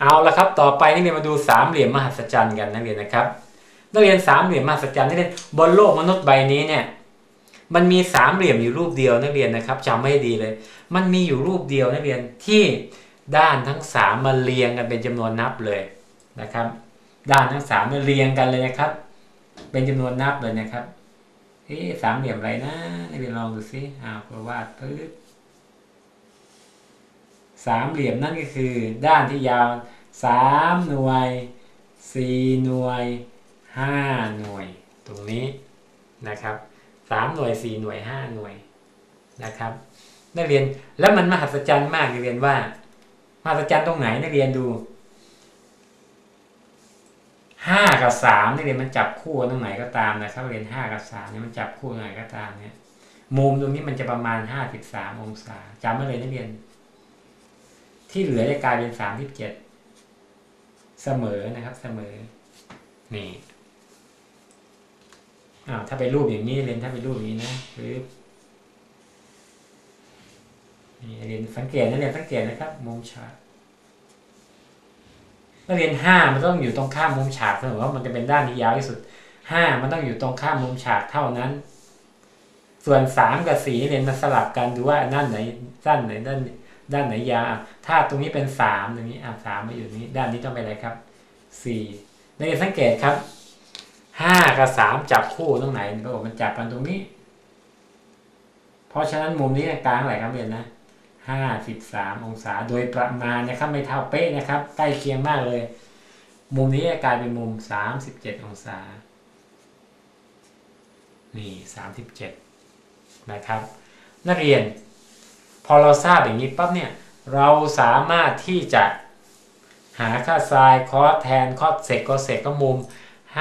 เอาละครับ ต่อไปนักเรียนมาดูสามเหลี่ยมมหัศจรรย์กันนักเรียนนะครับ นักเรียนสามเหลี่ยมมหัศจรรย์นักเรียนบนโลกมนุษย์ใบนี้เนี่ย มันมีสามเหลี่ยมอยู่รูปเดียวนักเรียนนะครับจำไม่ดีเลย มันมีอยู่รูปเดียวนักเรียนที่ด้านทั้งสามมาเรียงกันเป็นจำนวนนับเลยนะครับ ด้านทั้งสามมาเรียงกันเลยนะครับ เป็นจำนวนนับเลยนะครับเอ๊สามเหลี่ยมอะไรนะนักเรียนลองดูซิอ้าววาดปึ๊บ สามเหลี่ยมนั่นก็คือด้านที่ยาวสามหน่วยสี่หน่วยห้าหน่วย ตรงนี้นะครับสามหน่วยสี่หน่วยห้าหน่วยนะครับ นักเรียนแล้วมันมหัศจรรย์มากนักเรียนว่ามหัศจรรย์ตรงไหนนักเรียนดูห้ากับสามนักเรียนมันจับคู่ตรงไหนก็ตามนะครับเรียนห้ากับสามเนี่ยมันจับคู่ตรงไหนก็ตามเนี่ยมุมตรงนี้มันจะประมาณห้าสิบสามองศาจำไว้เลยนักเรียน ที่เหลือจะกลายเป็นสามสิบเจ็ดเสมอนะครับเสมอ นี่อ้าวถ้าไปรูปอย่างนี้เรียนถ้าไปรูปอย่างนี้นะปึ๊บนี่เรียนสังเกตนะเรียนสังเกตนะครับ มุมฉากนักเรียนห้ามันต้องอยู่ตรงข้ามมุมฉากเสมอว่ามันจะเป็นด้านที่ยาวที่สุดห้ามันต้องอยู่ตรงข้ามมุมฉากเท่านั้น ส่วนสามกับสี่เรียนมาสลับกันดูว่าด้านไหนด้านไหนด้าน ด้านไหนยาวถ้าตรงนี้เป็นสามตรงนี้อะสามมาอยู่นี้ ด้านนี้ต้องเป็นอะไรครับสี่นักเรียนสังเกตครับห้ากับสามจับคู่ตรงไหนก็บอกมันจับกันตรงนี้ เพราะฉะนั้นมุมนี้กลางอะไรครับเรียนนะห้าสิบสามองศาโดยประมาณนะครับไม่เท่าเป๊ะนะครับใกล้เคียงมากเลย มุมนี้กลายเป็นมุมสามสิบเจ็ดองศา นี่สามสิบเจ็ดนะครับ นักเรียน พอเราทราบอย่างนี้ปั๊บเนี่ยเราสามารถที่จะหาค่าไซน์คอสแทนคอสเซกก็เซกก็มุม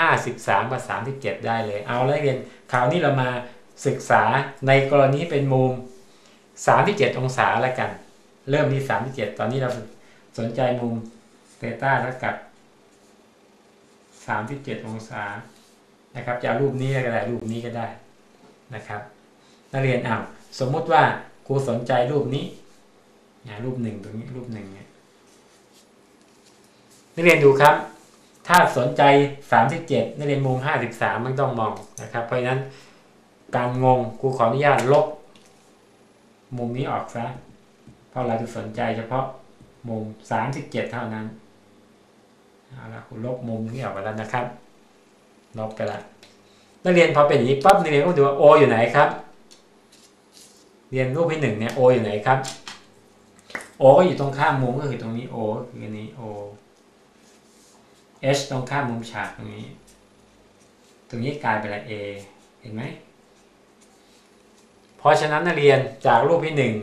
53กับ37 ได้เลย เอาแล้วเรียนคราวนี้เรามาศึกษาในกรณีเป็นมุม 37 องศาแล้วกัน เริ่มที่ 37 ตอนนี้เราสนใจมุมเทต้าเท่ากับ 37 องศานะครับจะรูปนี้ก็ได้รูปนี้ก็ได้นะครับนักเรียนอ้าวสมมุติว่า ครูสนใจรูปนี้รูปหนึ่งตรงนี้รูปหนึ่งเนี่ยนักเรียนดูครับ ถ้าสนใจ 37นักเรียนมุม 53 ไม่ต้องมองนะครับ เพราะฉะนั้นการงงครูขออนุญาตลบ มุมนี้ออกซะ เพราะเราจะสนใจเฉพาะมุม 37 เท่านั้นเอาละครูลบมุมนี้ออกไปแล้วนะครับลบไปละนักเรียนพอเป็นอย่างนี้ปั๊บนักเรียนก็ดูว่า O อยู่ไหนครับ เรียนรูปที่หนึ่งเนี่ย O อยู่ไหนครับ O ก็อยู่ตรงข้ามมุมก็คือตรงนี้ O ก็คืออันนี้ O h ตรงข้ามมุมฉากตรงนี้ ตรงนี้กลายเป็นอะไร a เห็นไหมเพราะฉะนั้นนักเรียนจากรูปที่หนึ่ง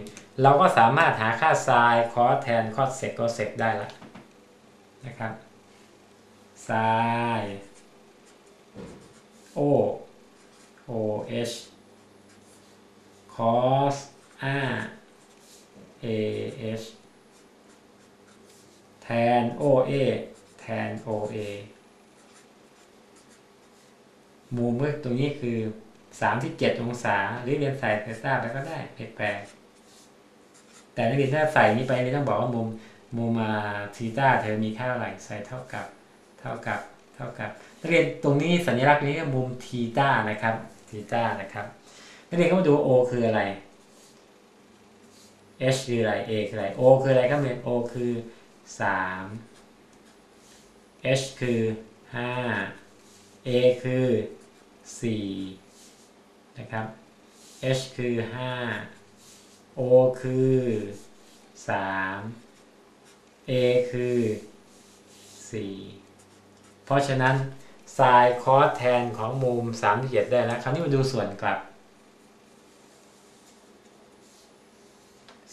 เราก็สามารถหาค่าไซน์คอสแทนคอสเซกก็เซกได้ละนะครับไซน์ o o h cos r a h แทน o a แทน OA มุมเมื่อตรงนี้คือ 37 องศา หรือเรียนใส่เทสซาไปก็ได้แปลกแต่นักเรียนถ้าใส่นี้ไปนี่ต้องบอกว่ามุมมุมมาทีต้าเธอมีค่าเท่าไหร่ใส่เท่ากับเท่ากับเท่ากับนักเรียนตรงนี้สัญลักษณ์นี้ก็มุมทีต้านะครับทีต้านะครับ เรียนก็มาดู O คืออะไร H คืออะไร A คืออะไร O คืออะไรครับเรียน O คือ 3 h คือ 5 a คือ 4 นะครับ h คือ 5 o คือ 3 a คือ 4 เพราะฉะนั้นไซน์คอสแทนของมุม37ได้แล้ว คราวนี้มาดูส่วนกลับ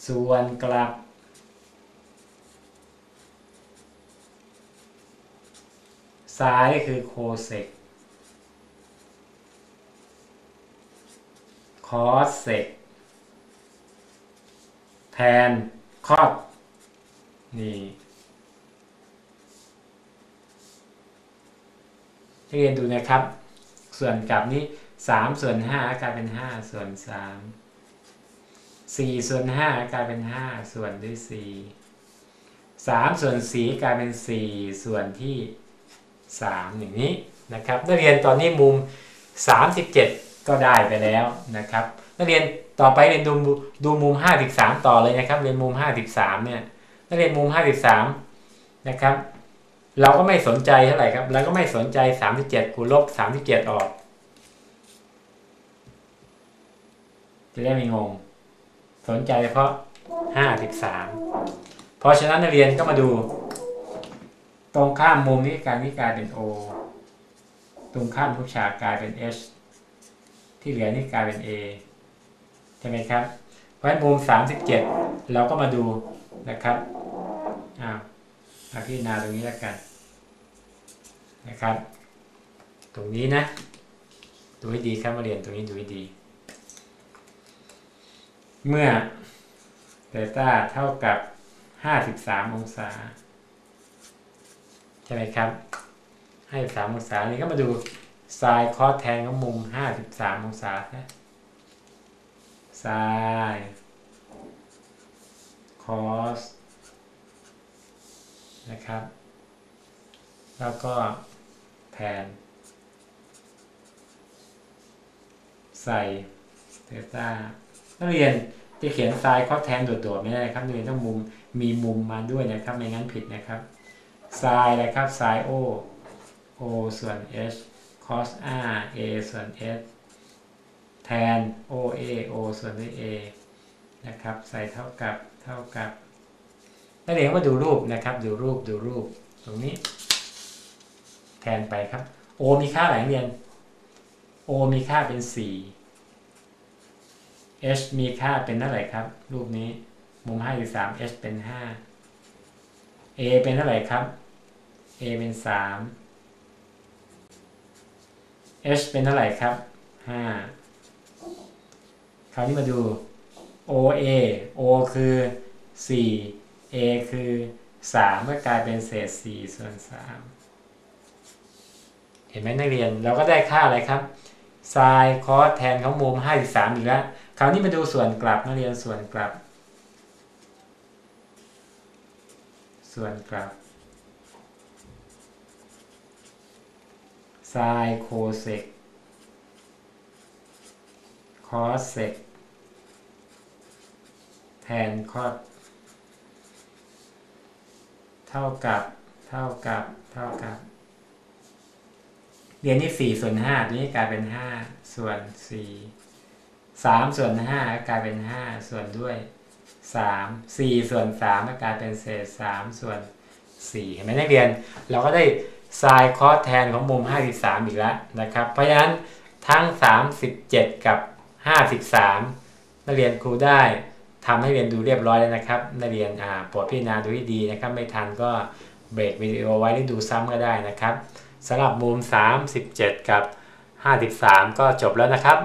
ส่วนกลับ ซ้ายคือโคเซกคอสเซกแทนคอดนี่เรียนดูนะครับ ส่วนกลับนี้สามส่วนห้ากลายเป็นห้าส่วนสาม สี่ส่วนห้ากลายเป็นห้าส่วนด้วยสี่สามส่วนสีกลายเป็นสี่ส่วนที่สามอย่างนี้นะครับนักเรียนตอนนี้มุมสามสิบเจ็ดก็ได้ไปแล้วนะครับนักเรียนต่อไปเรียนดูดูมุมห้าสิบสามต่อเลยนะครับ เรียนมุมห้าสิบสามเนี่ยนักเรียนมุมห้าสิบสามนะครับ เราก็ไม่สนใจเท่าไหร่ครับเราก็ไม่สนใจสามสิบเจ็ดคูณลบสามสิบเจ็ดออกจะได้ไม่งง นใจเฉพาะห้าสิบสามเพราะฉะนั้นนักเรียนก็มาดู ตรงข้ามมุมนี้การนี้กลายเป็น O ตรงข้ามทุกฉากกลายเป็น H ที่เหลือนี่กลายเป็น A ใช่ไหมครับ เพราะฉะนั้นมุม37 เราก็มาดูนะครับอ้าวมาพิจารณาตรงนี้แล้วกันนะครับ ตรงนี้นะ ดูให้ดีครับมาเรียนตรงนี้ดูให้ดี เมื่อเดต้าเท่ากับ 53 องศา ใช่ไหมครับให้3องศา นี้ก็มาดูไซน์คอสแทนของมุม 53 องศานะไซน์คอสนะครับ แล้วก็แทน ใส่เทต้า นักเรียนจะเขียนไซน์คอแทนโดดๆไม่ได้ครับนักเรียนต้องมุมมีมุมมาด้วยนะครับไม่งั้นผิดนะครับไซน์อะไรครับไซน์ O O ส่วน H cos R A ส่วน S แทน O A O ส่วนด้วย A นะครับใส่เท่ากับเท่ากับนักเรียนก็ดูรูปนะครับ ดูรูปดูรูปตรงนี้ แทนไปครับ O มีค่าไหนเรียน O มีค่าเป็น4 H มีค่าเป็นเท่าไหร่ครับ รูปนี้มุม53 H เป็น5 A เป็นเท่าไหร่ครับ A เป็น3 h เป็นเท่าไหร่ครับ5คราวนี้มาดู OA O คือ 4 A คือ 3 ก็กลายเป็นเศษ 4 ส่วน 3 เห็นไหมนักเรียนเราก็ได้ค่าอะไรครับไซน์คอสแทนของมุม53อีกแล้ว ราวนี้มาดูส่วนกลับนักเรียนส่วนกลับ ส่วนกลับไซน์โคเซกคอสเซกแทนคอสเท่ากับเท่ากับเท่ากับเรียนที่สี่ส่วนห้าทีนี้กลายเป็นห้าส่วนสี่ สามส่วนห้ากลายเป็นห้าส่วนด้วยสามสี่ส่วนสามก็กลายเป็นเศษสามส่วนสี่เห็นไหมนักเรียน เราก็ได้ไซน์คอสแทนของมุม 53 อีกแล้วนะครับ เพราะฉะนั้นทั้ง 37 กับ 53 นักเรียนครูได้ทำให้เรียนดูเรียบร้อยแล้วนะครับ นักเรียนโปรดพิจารณาดูให้ดีนะครับ ไม่ทันก็เบรกวิดีโอไว้หรือดูซ้ำก็ได้นะครับสำหรับมุม 37 กับ 53 ก็จบแล้วนะครับ